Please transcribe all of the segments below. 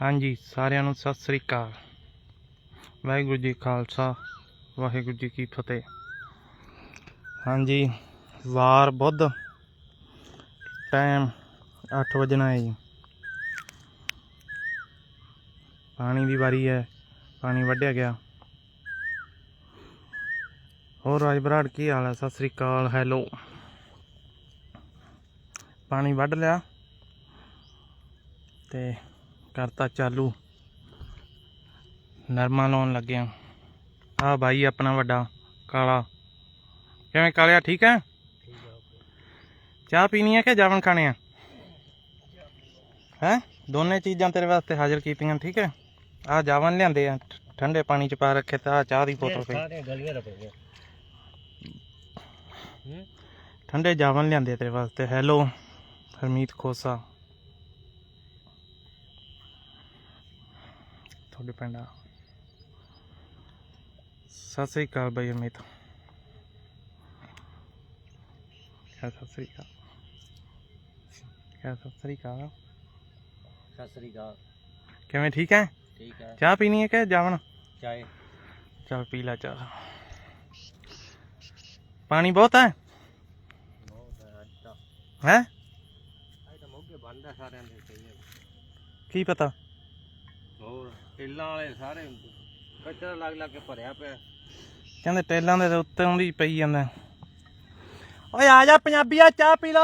ਹਾਂਜੀ, ਸਾਰਿਆਂ ਨੂੰ ਸਤਿ ਸ੍ਰੀ ਅਕਾਲ। ਵਾਹਿਗੁਰੂ ਜੀ ਖਾਲਸਾ, ਵਾਹਿਗੁਰੂ ਜੀ ਕੀ ਫਤਿਹ। ਹਾਂਜੀ, ਵਾਰ ਬੁੱਧ, ਟਾਈਮ 8 ਵਜਣਾ ਹੈ ਜੀ। ਪਾਣੀ ਦੀ ਵਾਰੀ ਹੈ, ਪਾਣੀ ਵੱਢਿਆ ਗਿਆ। ਹੋਰ ਰਾਜ ਬਰਾੜ, ਕੀ ਹਾਲ ਹੈ? ਸਤਿ ਸ੍ਰੀ ਅਕਾਲ, ਹੈਲੋ। ਪਾਣੀ ਵੱਢ ਲਿਆ। ਤੇ ਕਰਤਾ ਚਾਲੂ। ਨਰਮਾ ਲਾਉਣ ਲੱਗਿਆ। ਆ ਬਾਈ ਆਪਣਾ ਵੱਡਾ ਕਾਲਾ। ਕਿਵੇਂ ਕਾਲਿਆ ਠੀਕ ਹੈ ਚਾਹ ਪੀਣੀ ਹੈ ਕਿ ਜਾਵਣ ਖਾਣੇ ਆ? ਹੈ? ਦੋਨੇ ਚੀਜ਼ਾਂ ਤੇਰੇ ਵਾਸਤੇ ਹਾਜ਼ਰ ਕੀਤੀਆਂ ਠੀਕ ਹੈ ਆ ਜਾਵਣ ਲਿਆਂਦੇ ਆ ਠੰਡੇ ਪਾਣੀ ਚ ਪਾ ਰੱਖੇ ਤਾਂ ਚਾਹ ਦੀ ਬੋਤਲ ਪਈ ਠੰਡੇ ਜਾਵਣ ਲਿਆਂਦੇ ਤੇਰੇ ਵਾਸਤੇ। ਹੈਲੋ ਹਰਮੀਤ ਖੋਸਾ। ਤੁਹਾਡੇ ਪਿੰਡ ਆ ਸਤਿ ਸ੍ਰੀ ਅਕਾਲ ਬਈ ਅਮਿਤ ਕਿਆ ਸਤਿ ਸ੍ਰੀ ਅਕਾਲ ਕਿਆ ਸਤਿ ਸ੍ਰੀ ਅਕਾਲ ਸਤਿ ਸ੍ਰੀ ਅਕਾਲ ਕਿਵੇਂ ਠੀਕ ਹੈ ਠੀਕ ਹੈ ਚਾਹ ਪੀਣੀ ਹੈ ਕਿ ਜਾਵਣ ਚਾਏ ਚਲ ਪੀ ਲੈ ਚਾਹ ਪਾਣੀ ਬਹੁਤ ਹੈ ਬਹੁਤ ਹੈ ਅੱਜ ਤਾਂ ਹੈ ਅੱਜ ਤਾਂ ਮੋਗੇ ਬੰਦ ਆ ਸਾਰਿਆਂ ਦੇ ਕਹੀਏ ਕੀ ਪਤਾ ਹੋਰ ਟਿੱਲਾਂ ਵਾਲੇ ਸਾਰੇ ਕਚਰਾ ਲੱਗ ਲੱਗ ਕੇ ਭਰਿਆ ਪਿਆ। ਕਹਿੰਦੇ ਟੇਲਾਂ ਦੇ ਉੱਤੇ ਆਉਂਦੀ ਪਈ ਜਾਂਦਾ। ਓਏ ਆ ਜਾ ਪੰਜਾਬੀਆ ਚਾਹ ਪੀ ਲੋ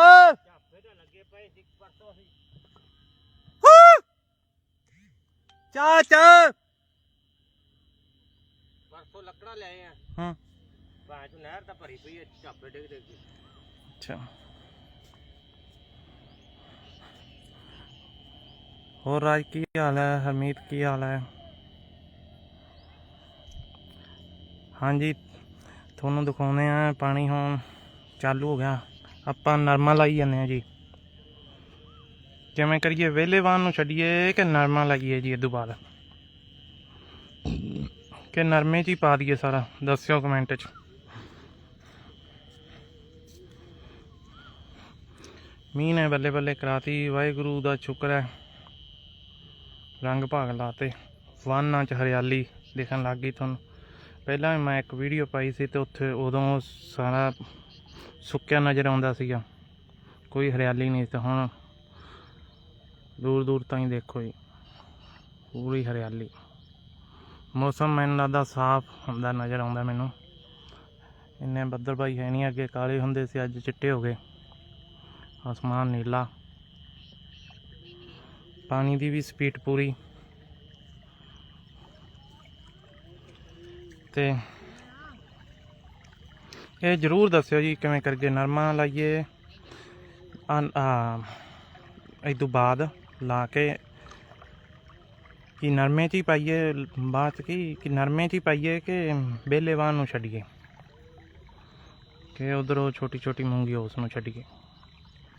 ਚਾਹ ਚਾਹ। ਪਰਸੋਂ ਲੱਕੜਾਂ ਲਿਆਏ ਆ। ਹਾਂ। ਤੂੰ ਨਹਿਰ ਤਾਂ ਭਰੀ ਪਈ ਹੈ ਝਾਪੇ ਡਿੱਗ ਡਿੱਗ ਕੇ। ਅੱਛਾ। ਹੋਰ ਰਾਜ ਕੀ ਹਾਲ ਹੈ? ਹਰਮੀਤ ਕੀ ਹਾਲ ਹੈ? ਹਾਂਜੀ, ਤੁਹਾਨੂੰ ਦਿਖਾਉਂਦੇ ਆ ਪਾਣੀ ਹੁਣ ਚਾਲੂ ਹੋ ਗਿਆ। ਆਪਾਂ ਨਰਮਾ ਲਾਈ ਜਾਂਦੇ ਆ ਜੀ। ਕਿਵੇਂ ਕਰੀਏ? ਵਿਹਲੇ ਵਾਹਨ ਨੂੰ ਛੱਡੀਏ ਕਿ ਨਰਮਾ ਲਾਈਏ ਜੀ ਇਹ ਤੋਂ ਬਾਅਦ? ਕਿ ਨਰਮੇ 'ਚ ਹੀ ਪਾ ਦਈਏ ਸਾਰਾ? ਦੱਸਿਓ ਕਮੈਂਟ 'ਚ। ਮੀਂਹ ਨੇ ਬੱਲੇ ਬੱਲੇ ਕਰਾਤੀ। ਵਾਹਿਗੁਰੂ ਦਾ ਸ਼ੁਕਰ ਹੈ। ਰੰਗ ਭਾਗ ਲਾਤੇ। ਵਾਨਾਂ 'ਚ ਹਰਿਆਲੀ ਦਿਖਣ ਲੱਗ ਗਈ ਤੁਹਾਨੂੰ। ਪਹਿਲਾਂ ਵੀ ਮੈਂ ਇੱਕ ਵੀਡੀਓ ਪਾਈ ਸੀ ਤੇ ਉੱਥੇ ਉਦੋਂ ਸਾਰਾ ਸੁੱਕਿਆ ਨਜ਼ਰ ਆਉਂਦਾ ਸੀਗਾ। ਕੋਈ ਹਰਿਆਲੀ ਨਹੀਂ ਸੀ ਹੁਣ ਦੂਰ ਦੂਰ ਤਾਈਂ ਦੇਖੋ ਜੀ, ਪੂਰੀ ਹਰਿਆਲੀ। ਮੌਸਮ ਮੈਨੂੰ ਲੱਗਦਾ ਸਾਫ਼ ਹੁੰਦਾ ਨਜ਼ਰ ਆਉਂਦਾ ਮੈਨੂੰ। ਇੰਨੇ ਬੱਦਲ ਭਾਈ ਹੈ ਨਹੀਂ, ਅੱਗੇ ਕਾਲੇ ਹੁੰਦੇ ਸੀ, ਅੱਜ ਚਿੱਟੇ ਹੋ ਗਏ। ਆਸਮਾਨ ਨੀਲਾ। ਪਾਣੀ ਦੀ ਵੀ ਸਪੀਡ ਪੂਰੀ। ਤੇ ਇਹ ਜਰੂਰ ਦੱਸਿਓ ਜੀ ਕਿਵੇਂ ਕਰਕੇ ਨਰਮਾ ਲਾਈਏ ਆ ਆ ਇਹ ਤੋਂ ਬਾਅਦ ਲਾ ਕੇ ਕਿ ਨਰਮੇ 'ਚ ਹੀ ਪਾਈਏ, ਬਾਅਦ 'ਚ ਕੀ, ਕਿ ਨਰਮੇ 'ਚ ਹੀ ਪਾਈਏ ਕਿ ਬੇਲੇਵਾਨ ਨੂੰ ਛੱਡੀਏ। ਕਿ ਉਧਰੋਂ ਛੋਟੀ ਛੋਟੀ ਮੂੰਗੀ ਉਸ ਨੂੰ ਛੱਡੀਏ।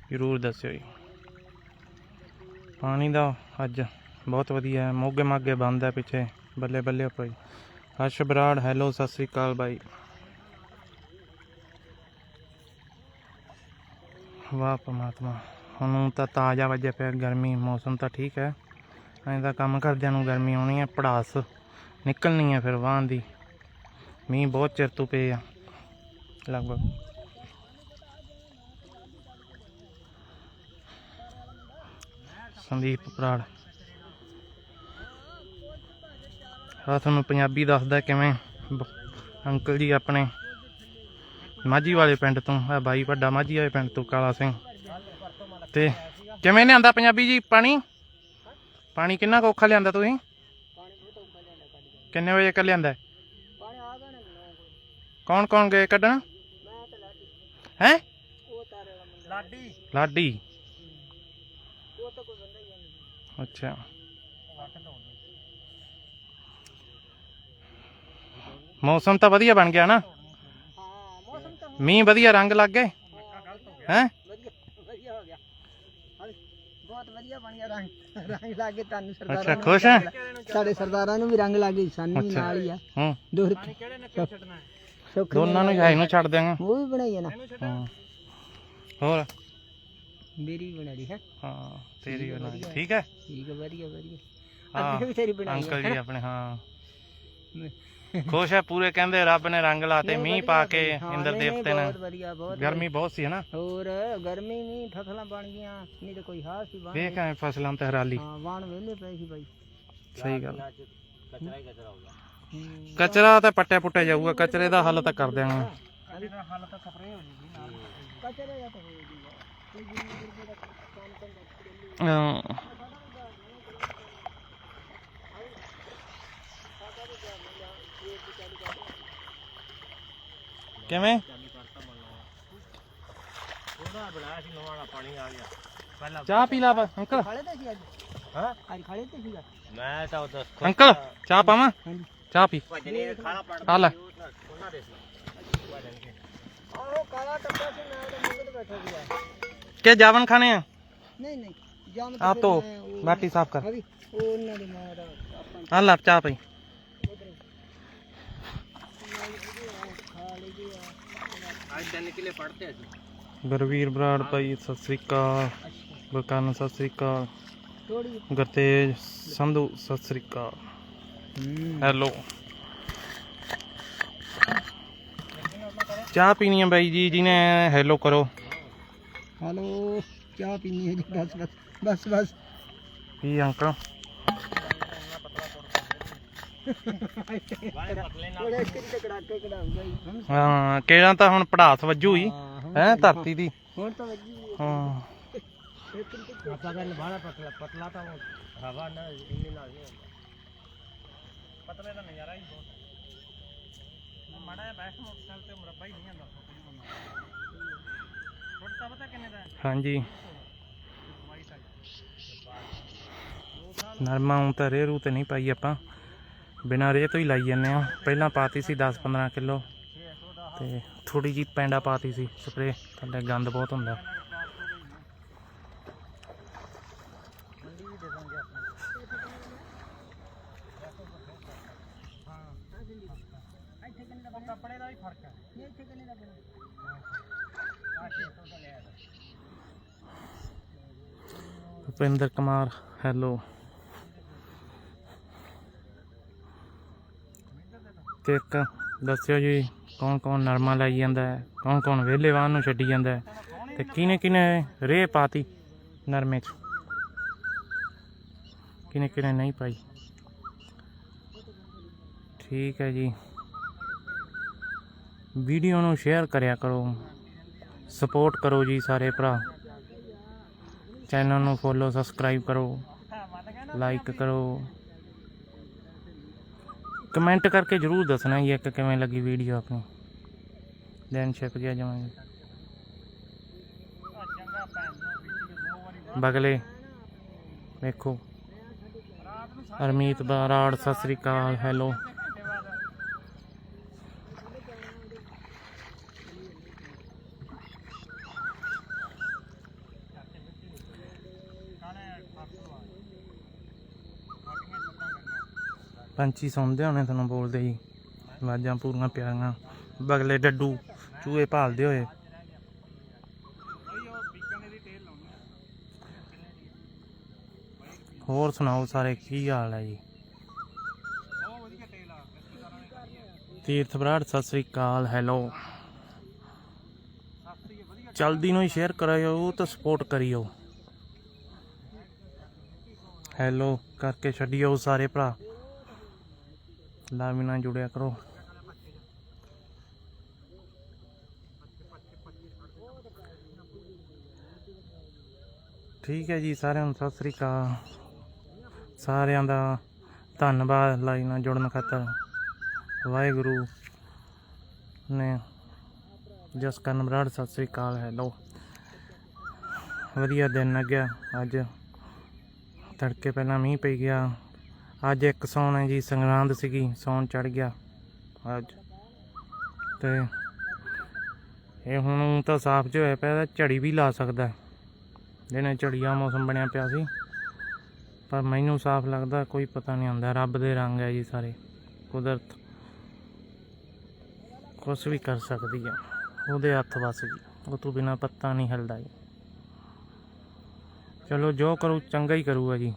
ਜ਼ਰੂਰ ਦੱਸਿਓ ਜੀ। ਪਾਣੀ ਦਾ ਅੱਜ ਬਹੁਤ ਵਧੀਆ ਹੈ। ਮੋਗੇ ਮਾਗੇ ਬੰਦ ਹੈ ਪਿੱਛੇ, ਬੱਲੇ ਬੱਲੇ ਭਾਈ ਹਰਸ਼ ਬਰਾੜ ਹੈਲੋ ਸਤਿ ਸ੍ਰੀ ਅਕਾਲ ਬਾਈ। ਵਾਹ ਪਰਮਾਤਮਾ, ਹੁਣ ਤਾਂ ਤਾਜ਼ਾ ਵਜੇ ਪਿਆ ਗਰਮੀ, ਮੌਸਮ ਤਾਂ ਠੀਕ ਹੈ। ਐਂ ਤਾਂ ਕੰਮ ਕਰਦਿਆਂ ਨੂੰ ਗਰਮੀ ਆਉਣੀ ਹੈ, ਪੜਾਸ ਨਿਕਲਣੀ ਹੈ ਫਿਰ ਵਾਹਨ ਦੀ। ਮੀਂਹ ਬਹੁਤ ਚਿਰ ਤੋਂ ਪਏ ਆ, ਲਗਭਗ। ਸੰਦੀਪ ਬਰਾੜ ਆ ਤੁਹਾਨੂੰ ਪੰਜਾਬੀ ਦੱਸਦਾ ਕਿਵੇਂ ਅੰਕਲ ਜੀ ਆਪਣੇ ਮਾਝੀ ਵਾਲੇ ਪਿੰਡ ਤੋਂ ਆ ਬਾਈ ਵੱਡਾ ਮਾਝੀ ਵਾਲੇ ਪਿੰਡ ਤੋਂ ਕਾਲਾ ਸਿੰਘ। ਤੇ ਕਿਵੇਂ ਲਿਆਂਦਾ ਪੰਜਾਬੀ ਜੀ ਪਾਣੀ? ਪਾਣੀ ਕਿੰਨਾ ਕੁ ਔਖਾ ਲਿਆਂਦਾ ਤੁਸੀਂ? ਕਿੰਨੇ ਵਜੇ ਕਰ ਲਿਆਂਦਾ? ਨਾ ਕੌਣ ਕੌਣ ਗਏ ਕੱਢਣ? ਹੈ? ਲਾਡੀ ਲਾਡੀ। ਅੱਛਾ। ਮੌਸਮ ਤਾਂ ਵਧੀਆ ਬਣ ਗਿਆ ਨਾ? ਮੀਂਹ ਵਧੀਆ ਰੰਗ ਲੱਗ ਗਏ? ਹੈ? ਵਧੀਆ ਵਧੀਆ ਹੋ? ਗਿਆ ਹਾਂ, ਬਹੁਤ ਵਧੀਆ ਬਣ ਗਿਆ ਰੰਗ ਰੰਗ ਲੱਗ ਤੁਹਾਨੂੰ ਸਰਦਾਰਾਂ ਅੱਛਾ। ਨੂੰ ਖੁਸ਼ ਹੈ। ਸਾਡੇ ਸਰਦਾਰਾਂ ਨੂੰ ਵੀ ਰੰਗ ਲੱਗ ਗਈ ਸਾਨੂੰ ਵੀ। ਨਾਲ ਹੀ? ਆ ਹੂੰ ਦੋਨਾਂ ਨੂੰ ਹਾਈ ਨੂੰ ਛੱਡ ਦਿਆਂਗੇ। ਉਹ ਵੀ ਬਣਾਈ ਹੈ ਨਾ। ਹਾਂ। ਹੋਰ? ਮੇਰੀ ਬਣਾ ਲਈ ਹੈ। ਹਾਂ ਤੇਰੀ ਬਣਾ ਲਈ। ਠੀਕ ਹੈ? ਠੀਕ ਹੈ ਵਧੀਆ ਵਧੀਆ। ਹਾਂ ਅੱਗੇ ਵੀ ਤੇਰੀ ਬਣਾਈ ਅੰਕਲ ਜੀ ਆਪਣੇ ਹਾਂ। ਖੁਸ਼ ਹੈ ਪੂਰੇ ਕਹਿੰਦੇ ਰੱਬ ਨੇ ਰੰਗ ਲਾਤੇ ਮੀਂਹ ਪਾ ਕੇ ਹਾਂ, ਇੰਦਰ ਦੇਵਤੇ ਨੇ। ਬਹੁਤ ਵਧੀਆ ਬਹੁਤ ਗਰਮੀ ਬਹੁਤ ਸੀ ਹਨਾ ਵਧੀਆ। ਹੋਰ ਗਰਮੀ ਨਹੀਂ ਫਸਲਾਂ ਬਣ ਗਈਆਂ ਨਹੀਂ ਤਾਂ ਕੋਈ ਹਾਲ ਸੀ ਬਣ ਵੇਖ ਐ ਫਸਲਾਂ ਤੇ ਹਰਾਲੀ। ਹਾਂ ਵਾਣ ਵੇਲੇ ਪਏ ਸੀ ਬਾਈ। ਸਹੀ ਗੱਲ। ਹੂੰ। ਕਚਰਾ ਤਾਂ ਪੱਟਿਆ ਪੁੱਟਿਆ ਜਾਊਗਾ ਕਚਰੇ ਦਾ ਹੱਲ ਤਾਂ ਕਰ ਦਿਆਂਗੇ। ਕਚਰੇ ਦਾ ਹੱਲ ਤਾਂ ਸਪਰੇਅ ਹੋ ਜੂਗੀ ਨਾਲ। ਕਚਰੇ ਦਾ ਤਾਂ ਹੋ ਕਿਵੇਂ? ਉਹਦਾ ਬਣਾਇਆ ਸੀ ਨਵਾਂ ਪਾਣੀ ਆ ਗਿਆ ਪਹਿਲਾਂ ਚਾਹ ਪੀ ਲਾ ਅੰਕਲ। ਖਾਲੇ ਤੇ ਸੀ ਅੱਜ। ਹਾਂ? ਅੱਜ ਖਾਲੇ ਤੇ ਸੀਗਾ। ਮੈਂ ਤਾਂ ਉਹਦਾ ਅੰਕਲ ਚਾਹ ਪਾਵਾਂ? ਚਾਹ ਪੀ। ਭਜਨੇ ਖਾਣਾ ਪੜਦਾ ਆ ਲੈ। ਉਹਨਾਂ ਦੇ ਸੀ। ਆਹੋ ਕਾਲਾ ਟੱਪਾ ਸੀ ਮੈਂ ਤਾਂ ਮੁੰਡੇ ਬੈਠਾ ਸੀਗਾ। ਕਿ ਜਾਵਨ ਖਾਣੇ ਆ? ਨਹੀਂ ਨਹੀਂ ਜਾਮ ਆ ਤੋ ਬਾਟੀ ਸਾਫ਼ ਕਰ। ਅਭੀ ਉਹ ਉਹਨਾਂ ਦੇ ਆਪਾਂ ਲਈ ਅੱਜ ਸੀ ਗੁਰਵੀਰ ਬਰਾੜ ਭਾਈ ਸਤਿ ਸ੍ਰੀ ਅਕਾਲ। ਗੁਰਕਰਨ ਸਤਿ ਸ੍ਰੀ ਅਕਾਲ। ਥੋੜੀ ਗੁਰਤੇਜ ਸੰਧੂ ਸਤਿ ਸ੍ਰੀ ਅਕਾਲ। ਹੈਲੋ। ਚਾਹ ਪੀਣੀ ਹੈ ਬਾਈ ਜੀ ਜਿਹਨੇ ਹੈਲੋ ਕਰੋ। ਹਲੋ ਚਾਹ ਪੀਣੀ ਹੈ ਜੀ ਬਸ ਬਸ ਬਸ ਬਸ। ਕੀ ਅੰਕਲ? ਥੋੜੇ ਸਿਰ ਤੇ ਕੜਾਕੇ ਕਢਾਊਗਾ ਹੀ ਹਾਂ ਕਿਹੜਾ ਤਾਂ ਹੁਣ ਪੜਾਸ ਵੱਜੂ ਹੀ ਹਾਂ ਹੈ ਧਰਤੀ ਦੀ। ਹੁਣ ਤਾਂ ਵੱਜੀ ਹੋਈ ਹੈ। ਹਾਂ। ਇੱਕ ਇੱਕ ਆਪਾਂ ਕਹਿੰਦੇ ਬਾਹਲਾ ਪਤਲਾ ਪਤਲਾ ਤਾਂ ਉਹ ਹਵਾ ਨਾ ਇੰਨੀ ਨਾਲ ਨਹੀਂ ਹੁੰਦਾ ਪਤਲੇ ਦਾ ਨਜ਼ਾਰਾ ਹੀ ਬਹੁਤ ਮਾੜਾ ਜਿਹਾ ਬੈਠ ਮੋਟਰਸਾਈਕਲ ਤੇ ਮੁਰੱਬਾ ਹੀ ਨਹੀਂ ਆਂਦਾ ਛੋਟਾ ਪਤਾ ਕਿੰਨੇ ਦਾ ਹਾਂਜੀ। ਨਰਮਾ ਹੁਣ ਤਾਂ ਰੇਰੂ ਤੇ ਨਹੀਂ ਪਾਈ ਆਪਾਂ। ਬਿਨਾਂ ਰੇਹ ਤੋਂ ਹੀ ਲਾਈ ਜਾਂਦੇ ਆ ਪਹਿਲਾਂ ਪਾਤੀ ਸੀ 10 15 ਕਿਲੋ। ਤੇ ਥੋੜੀ ਜੀ ਪੈਂਡਾ ਪਾਤੀ ਸੀ ਸਪਰੇ ਥੱਲੇ ਗੰਦ ਬਹੁਤ ਹੁੰਦਾ। ਦਾ ਵੀ ਫ਼ਰਕ ਹੈ। ਇੱਥੇ ਕਿੰਨੇ ਦਾ ਬਣਾ ਭੁਪਿੰਦਰ ਕੁਮਾਰ ਹੈਲੋ ਤੇ ਇੱਕ ਦੱਸਿਓ ਜੀ ਕੌਣ ਕੌਣ ਨਰਮਾ ਲਾਈ ਜਾਂਦਾ ਹੈ ਕੌਣ ਕੌਣ ਵਿਹਲੇ ਵਾਹਨ ਨੂੰ ਛੱਡੀ ਜਾਂਦਾ ਹੈ ਤੇ ਕਿਨੇ ਕਿਨੇ ਰੇਹ ਪਾਤੀ ਨਰਮੇ 'ਚ? ਕਿਨੇ ਕਿਨੇ ਨਹੀਂ ਪਾਈ? ਠੀਕ ਹੈ ਜੀ। ਵੀਡੀਓ ਨੂੰ ਸ਼ੇਅਰ ਕਰਿਆ ਕਰੋ। ਸਪੋਰਟ ਕਰੋ ਜੀ ਸਾਰੇ ਭਰਾ। ਚੈਨਲ ਨੂੰ ਫੋਲੋ, ਸਬਸਕ੍ਰਾਈਬ ਕਰੋ। ਲਾਈਕ ਕਰੋ। ਕਮੈਂਟ ਕਰਕੇ ਜਰੂਰ ਦੱਸਣਾ ਜੀ ਇੱਕ ਕਿਵੇਂ ਲੱਗੀ ਵੀਡੀਓ ਆਪਣੀ। ਦਿਨ ਛਿਪ ਗਿਆ ਜਮਾਂ ਬਗਲੇ, ਵੇਖੋ। ਹਰਮੀਤ ਬਰਾੜ ਸਤਿ ਸ੍ਰੀ ਅਕਾਲ, ਹੈਲੋ। ਪੰਛੀ ਸੁਣਦੇ ਹੋਣੇ ਤੁਹਾਨੂੰ ਬੋਲਦੇ ਜੀ ਆਵਾਜ਼ਾਂ ਪੂਰੀਆਂ ਪਿਆਰੀਆਂ। ਬਗਲੇ ਡੱਡੂ ਚੂਹੇ ਭਾਲਦੇ ਹੋਏ। ਹੋਰ ਸੁਣਾਓ ਸਾਰੇ, ਕੀ ਹਾਲ ਹੈ ਜੀ? ਤੀਰਥ ਬਰਾੜ ਸਤਿ ਸ੍ਰੀ ਅਕਾਲ, ਹੈਲੋ। ਜਲਦੀ ਨੂੰ ਹੀ ਸ਼ੇਅਰ ਕਰਾਇਓ ਤਾਂ ਸਪੋਰਟ ਕਰਿਓ। ਹੈਲੋ, ਕਰਕੇ ਛੱਡਿਓ ਸਾਰੇ ਭਰਾ। ਲਾਵੀ ਨਾਲ ਜੁੜਿਆ ਕਰੋ। ਠੀਕ ਹੈ ਜੀ, ਸਾਰਿਆਂ ਨੂੰ ਸਤਿ ਸ੍ਰੀ ਅਕਾਲ। ਸਾਰਿਆਂ ਦਾ ਧੰਨਵਾਦ ਲਾਈਵ ਨਾਲ ਜੁੜਨ ਖਾਤਰ। ਵਾਹਿਗੁਰੂ ਨੇ ਜਸ ਕਰਨ ਬਰਾੜ ਸਤਿ ਸ੍ਰੀ ਅਕਾਲ, ਹੈਲੋ। ਵਧੀਆ ਦਿਨ ਲੱਗਿਆ। ਅੱਜ ਤੜਕੇ ਪਹਿਲਾਂ ਮੀਂਹ ਪਈ ਗਿਆ। ਅੱਜ ਇੱਕ ਸੌਣ ਹੈ ਜੀ, ਸੰਗਰਾਂਦ ਸੀਗੀ, ਸੌਣ ਚੜ ਗਿਆ ਅੱਜ। ਤੇ ਇਹ ਹੁਣ ਤਾਂ ਸਾਫ਼ ਜਿਹਾ ਹੋਇਆ ਪਿਆ ਤਾਂ ਝੜੀ ਵੀ ਲਾ ਸਕਦਾ ਜਿਹਨੇ ਝੜੀਆ ਮੌਸਮ ਬਣਿਆ ਪਿਆ ਸੀ, ਪਰ ਮੈਨੂੰ ਸਾਫ਼ ਲੱਗਦਾ, ਕੋਈ ਪਤਾ ਨਹੀਂ ਹੁੰਦਾ, ਰੱਬ ਦੇ ਰੰਗ ਹੈ ਜੀ ਸਾਰੇ, ਕੁਦਰਤ। ਕੁਛ ਵੀ ਕਰ ਸਕਦੀ ਹੈ ਉਹਦੇ ਹੱਥ ਵਸ ਜੀ ਉਹ ਤੋਂ ਬਿਨਾ ਪੱਤਾ ਨਹੀਂ ਹਿਲਦਾ ਜੀ। ਚਲੋ ਜੋ ਕਰੂ, ਚੰਗਾ ਹੀ ਕਰੂਗਾ ਜੀ।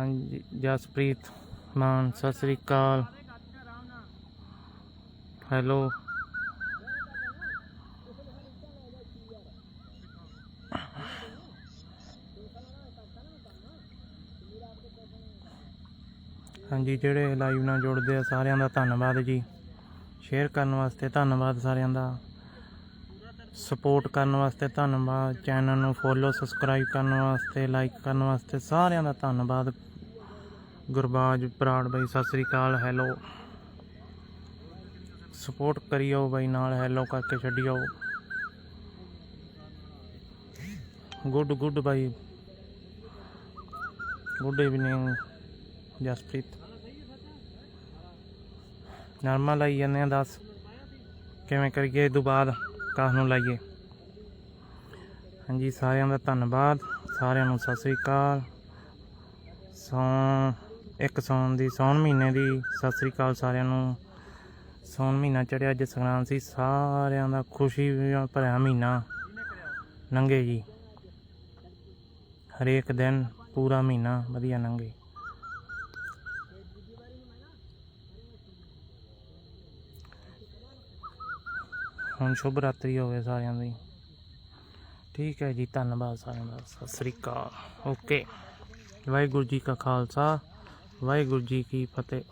ਹਾਂਜੀ, ਜਸਪ੍ਰੀਤ ਮਾਨ, ਸਤਿ ਸ੍ਰੀ ਅਕਾਲ। ਹੈਲੋ। ਹਾਂਜੀ, ਜਿਹੜੇ ਲਾਈਵ ਨਾਲ ਜੁੜਦੇ ਆ, ਸਾਰਿਆਂ ਦਾ ਧੰਨਵਾਦ ਜੀ। ਸ਼ੇਅਰ ਕਰਨ ਵਾਸਤੇ ਧੰਨਵਾਦ ਸਾਰਿਆਂ ਦਾ। ਸਪੋਰਟ ਕਰਨ ਵਾਸਤੇ ਧੰਨਵਾਦ। ਚੈਨਲ ਨੂੰ ਫੋਲੋ ਸਬਸਕ੍ਰਾਈਬ ਕਰਨ ਵਾਸਤੇ ਲਾਈਕ ਕਰਨ ਵਾਸਤੇ ਸਾਰਿਆਂ ਦਾ ਧੰਨਵਾਦ। ਗੁਰਬਾਜ ਬਰਾੜ ਬਾਈ, ਸਤਿ ਸ੍ਰੀ ਅਕਾਲ, ਹੈਲੋ। ਸਪੋਰਟ ਕਰਿਓ ਬਾਈ ਨਾਲ, ਹੈਲੋ ਕਰਕੇ ਛੱਡਿਓ। Good good bye. Good evening Jaspreet. ਨਰਮਾ ਲਾਈ ਜਾਂਦੇ ਆ, ਦੱਸ। ਕਿਵੇਂ ਕਰੀਏ ਇਹ ਤੋਂ ਬਾਅਦ? ਕਾਹ ਨੂੰ ਲਾਈਏ? ਹਾਂਜੀ, ਸਾਰਿਆਂ ਦਾ ਧੰਨਵਾਦ। ਸਾਰਿਆਂ ਨੂੰ ਸਤਿ ਸ੍ਰੀ ਅਕਾਲ। ਸੌਣ ਇੱਕ ਸੌਣ ਦੀ, ਸੌਣ ਮਹੀਨੇ ਦੀ ਸਤਿ ਸ੍ਰੀ ਅਕਾਲ ਸਾਰਿਆਂ ਨੂੰ। ਸੌਣ ਮਹੀਨਾ ਚੜਿਆ ਅੱਜ ਸੰਗਰਾਂਦ ਸੀ। ਸਾਰਿਆਂ ਦਾ ਖੁਸ਼ੀ ਭਰਿਆ ਮਹੀਨਾ। ਲੰਘੇ ਜੀ। ਹਰੇਕ ਦਿਨ ਪੂਰਾ ਮਹੀਨਾ ਵਧੀਆ ਲੰਘੇ ਹੁਣ ਸ਼ੁਭ ਰਾਤਰੀ ਹੋਵੇ ਸਾਰਿਆਂ ਦੀ। ਠੀਕ ਹੈ ਜੀ, ਧੰਨਵਾਦ ਸਾਰਿਆਂ ਦਾ। ਸਤਿ ਸ੍ਰੀ ਅਕਾਲ। ਓਕੇ। ਵਾਹਿਗੁਰੂ ਜੀ ਕਾ ਖਾਲਸਾ। ਵਾਹਿਗੁਰੂ ਜੀ ਕੀ ਫਤਿਹ।